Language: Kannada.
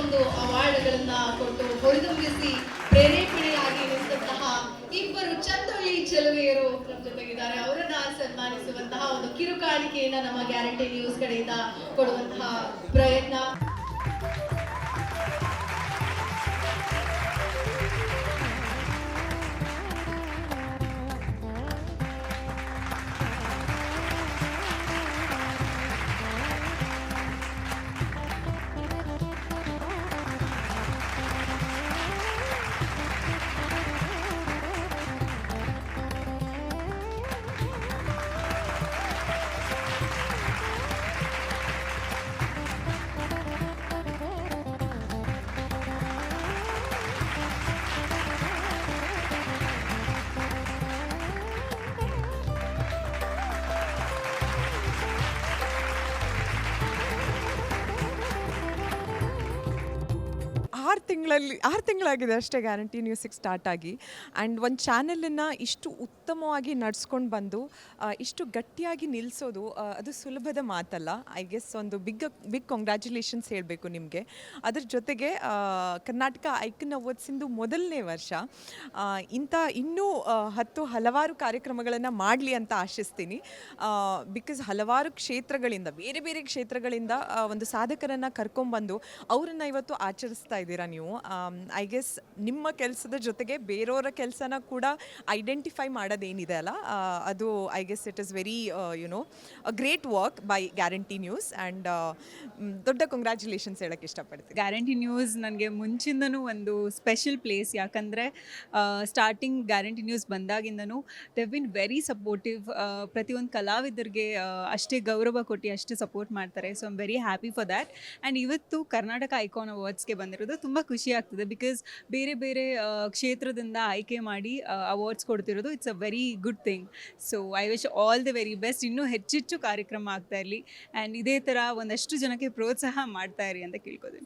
ಇಷ್ಟೊಂದು ಅವಾರ್ಡ್ಗಳನ್ನ ಕೊಟ್ಟು ಹೊರತುಂಬಿಸಿ ಪ್ರೇರೇಪಣೆಯಾಗಿ ನಿಂತಹ ಇಬ್ಬರು ಚಂದೊಳ್ಳಿ ಚೆಲುವೆಯರು ನಮ್ಮ ಜೊತೆಗಿದ್ದಾರೆ. ಅವರನ್ನ ಸನ್ಮಾನಿಸುವಂತಹ ಒಂದು ಕಿರುಕಾಣಿಕೆಯನ್ನ ನಮ್ಮ ಗ್ಯಾರಂಟಿ ನ್ಯೂಸ್ ಕಡೆಯಿಂದ ಕೊಡುವಂತಹ ಪ್ರಯತ್ನ. ಆರು ತಿಂಗಳಲ್ಲಿ, ಆರು ತಿಂಗಳಾಗಿದೆ ಅಷ್ಟೇ ಗ್ಯಾರಂಟಿ ನ್ಯೂಸಿಗೆ ಸ್ಟಾರ್ಟ್ ಆಗಿ. ಆ್ಯಂಡ್ ಒಂದು ಚಾನಲನ್ನು ಇಷ್ಟು ಉತ್ತಮವಾಗಿ ನಡ್ಸ್ಕೊಂಡು ಬಂದು ಇಷ್ಟು ಗಟ್ಟಿಯಾಗಿ ನಿಲ್ಲಿಸೋದು ಅದು ಸುಲಭದ ಮಾತಲ್ಲ. ಐ ಗೆಸ್ ಒಂದು ಬಿಗ್ ಬಿಗ್ ಕಂಗ್ರ್ಯಾಚುಲೇಷನ್ಸ್ ಹೇಳಬೇಕು ನಿಮಗೆ. ಅದ್ರ ಜೊತೆಗೆ ಕರ್ನಾಟಕ ಐಕನ್ ಅವಾರ್ಡ್ಸಿಂದು ಮೊದಲನೇ ವರ್ಷ. ಇಂಥ ಇನ್ನೂ ಹತ್ತು ಹಲವಾರು ಕಾರ್ಯಕ್ರಮಗಳನ್ನು ಮಾಡಲಿ ಅಂತ ಆಶಿಸ್ತೀನಿ. ಬಿಕಾಸ್ ಹಲವಾರು ಕ್ಷೇತ್ರಗಳಿಂದ, ಬೇರೆ ಬೇರೆ ಕ್ಷೇತ್ರಗಳಿಂದ ಒಂದು ಸಾಧಕರನ್ನು ಕರ್ಕೊಂಬಂದು ಅವರನ್ನು ಇವತ್ತು ಆಚರಿಸ್ತಾ ಇದ್ದೀರಾ? ನೀವು? ಐ ಗೆಸ್ ನಿಮ್ಮ ಕೆಲಸದ ಜೊತೆಗೆ ಬೇರೆಯವರ ಕೆಲಸನ ಕೂಡ ಐಡೆಂಟಿಫೈ ಮಾಡೋದೇನಿದೆ ಅಲ್ಲ? ಅದು I guess it is very you know great work by Guarantee News and ದೊಡ್ಡ ಕಂಗ್ರ್ಯಾಚುಲೇಷನ್ಸ್ ಹೇಳೋಕ್ಕೆ ಇಷ್ಟಪಡ್ತೀನಿ. ಗ್ಯಾರಂಟಿ ನ್ಯೂಸ್ ನನಗೆ ಮುಂಚಿಂದನೂ ಒಂದು ಸ್ಪೆಷಲ್ ಪ್ಲೇಸ್ ಯಾಕಂದರೆ ಸ್ಟಾರ್ಟಿಂಗ್ ಗ್ಯಾರಂಟಿ ನ್ಯೂಸ್ ಬಂದಾಗಿಂದನೂ ದೆ ಬಿನ್ ವೆರಿ ಸಪೋರ್ಟಿವ್ ಪ್ರತಿಯೊಂದು ಕಲಾವಿದರಿಗೆ ಅಷ್ಟೇ ಗೌರವ ಕೊಟ್ಟು ಅಷ್ಟೇ ಸಪೋರ್ಟ್ ಮಾಡ್ತಾರೆ. So I'm very happy for that and ಇವತ್ತು ಕರ್ನಾಟಕ ಐಕಾನ್ ಅವಾರ್ಡ್ಸ್ಗೆ ಬಂದಿರೋದು ತುಂಬ ಖುಷಿ ಆಗ್ತದೆ ಬಿಕಾಸ್ ಬೇರೆ ಬೇರೆ ಕ್ಷೇತ್ರದಿಂದ ಆಯ್ಕೆ ಮಾಡಿ awards ಕೊಡ್ತಿರೋದು it's a very good thing so I wish all the very best ಇನ್ನೂ ಹೆಚ್ಚೆಚ್ಚು ಕಾರ್ಯಕ್ರಮ ಆಗ್ತಾ ಇರಲಿ. ಆ್ಯಂಡ್ ಇದೇ ಥರ ಒಂದಷ್ಟು ಜನಕ್ಕೆ ಪ್ರೋತ್ಸಾಹ ಮಾಡ್ತಾ ಇರಿ ಅಂತ ಕೇಳ್ಕೊತೀನಿ